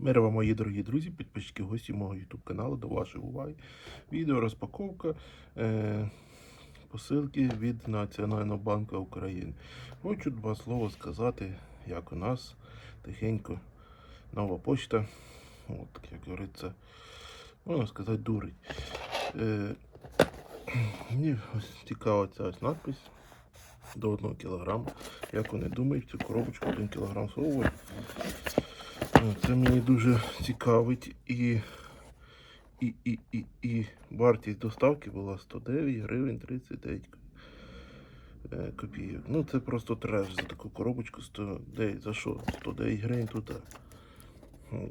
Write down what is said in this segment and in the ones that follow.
Мир вам, мої дорогі друзі, підписчики, гості мого YouTube каналу, до вашої уваги. Відео розпаковка е, посилки від Національного банку України. Хочу два слова сказати, як у нас тихенько нова почта. От, як говориться, можна сказати, дурить. Е, мені ось цікава ця ось надпись до 1 кг. Як вони думають, цю коробочку 1 кг совувати. Ну, Це мені дуже цікавить і, і, і, і, і вартість доставки була 109 гривень 39 е, копійок. Ну це просто треш за таку коробочку 109. За що? 109 гривень туди. Ну,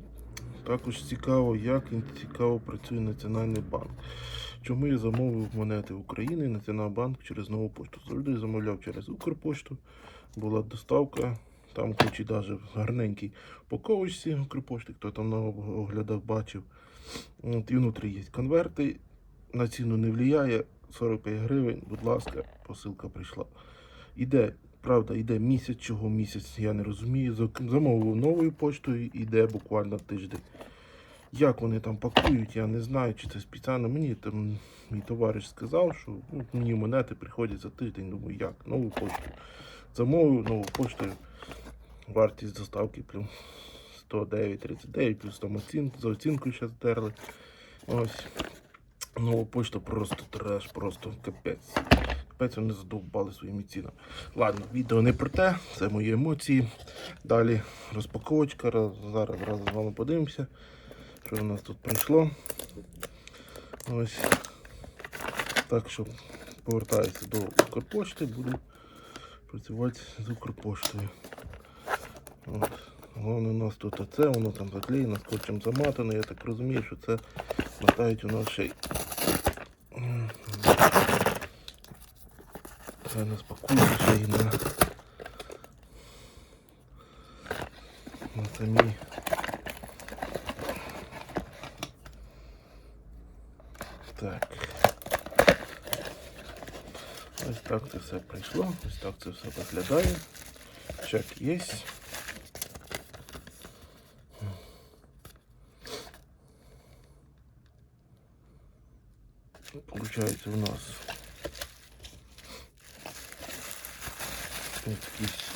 Також цікаво, як він цікаво працює Національний банк. Чому я замовив монети України і Національний банк через нову пошту? Завжди замовляв через Укрпошту. Була доставка. Там хоч і навіть гарненький упаковочці Укрпошти, хто там на оглядах бачив. От, і внутрі є конверти. На ціну не впливає. 45 гривень, будь ласка, посилка прийшла. Іде, правда, іде місяць, чого місяць, я не розумію. Замовив новою поштою, іде буквально тиждень. Як вони там пакують, я не знаю, чи це спеціально. Мені там мій товариш сказав, що ну, мені монети приходять за тиждень. Думаю, як? Нову пошту. Замовив нову поштою. Вартість доставки плюс 109,39, плюс там оцінку, за оцінку ще здерли. Ось. Нова почта просто треш, просто капець. Капець вони задовбали своїми цінами. Ладно, відео не про те, це мої емоції. Далі розпаковочка. Раз- Зараз разом з вами подивимося, що у нас тут прийшло. Ось. Так що повертаюся до Укрпошти, буду працювати з Укрпоштою. Головне у нас тут оце, воно там заклеєно, скотчем заматано. Я так розумію, що це мотають у нас ще й. Це не спакується ще й на, на самій. Так. Ось так це все прийшло, ось так це все виглядає. Чек є. Получається у нас якийсь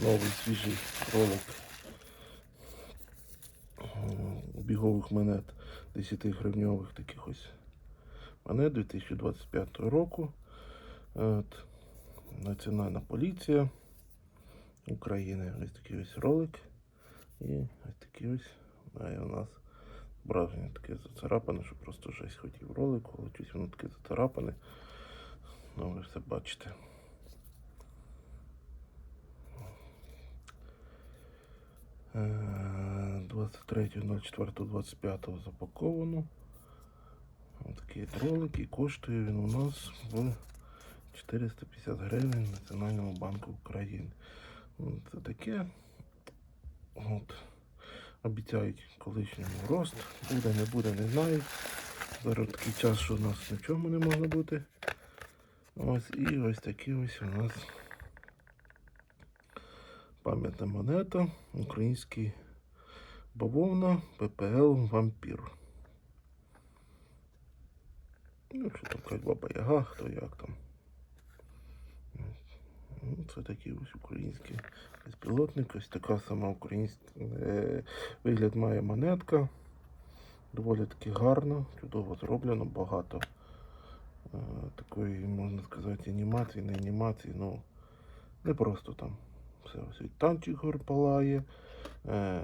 новий свіжий ролик м, бігових монет 10 гривньових таких ось монет 2025 року. От, Національна поліція України. Ось такий ось ролик. І ось такий ось має у нас зображення таке зацарапане, що просто жесть хотів ролику, але щось воно таке зацарапане. Ну, ви все бачите. Е, 23.04.25 запаковано. Ось такий ролик і коштує він у нас в 450 гривень в Національному банку України. Ну, Це таке. От. Обіцяють колишньому рост. Буде, не буде, не знаю. Зараз такий час, що у нас на чому не можна бути. Ось і ось такі ось у нас пам'ятна монета. Український бавовна ППЛ Вампір. Ну, що там кажуть, баба Яга, хто як там. Ну, Це такий ось український безпілотник. Ось така сама українська е, вигляд має монетка. Доволі таки гарно, чудово зроблено, багато е, такої, можна сказати, анімації, не анімації, ну не просто там. Все ось і танчик палає. Е,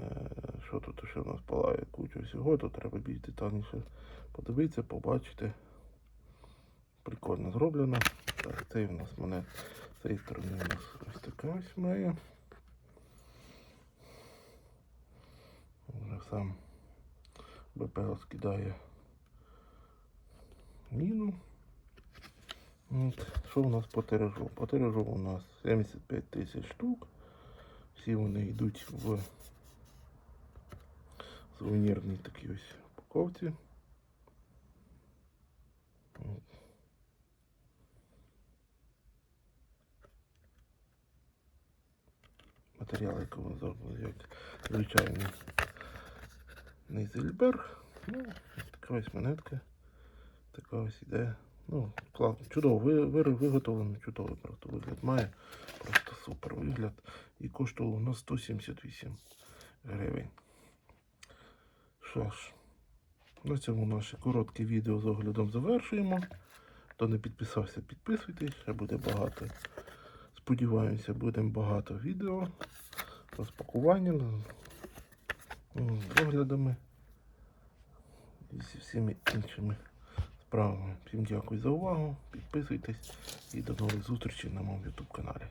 що тут ще в нас палає? Куча всього, тут треба більш детальніше подивитися, побачити. Прикольно зроблено. Так, цей у нас монет з цієї сторони у нас ось така ось має. Вже сам БПЛ скидає міну. От. Що у нас по тиражу? По тиражу у нас 75 тисяч штук. Всі вони йдуть в сувенірній такій ось упаковці. Матеріал, який ми зробили, як звичайний Зельберг. Ну, така ось монетка. Така ось іде. Ну, класно, чудово, ви, ви, виготовлено, чудовий просто вигляд має. Просто супер вигляд. І коштувало у нас 178 гривень. Що ж, на цьому наше коротке відео з оглядом завершуємо. Хто не підписався, підписуйтесь, ще буде багато. Сподіваємося, буде багато відео з розпакуванням, з оглядами і зі всіми іншими справами. Всім дякую за увагу. Підписуйтесь і до нових зустрічей на моєму YouTube каналі.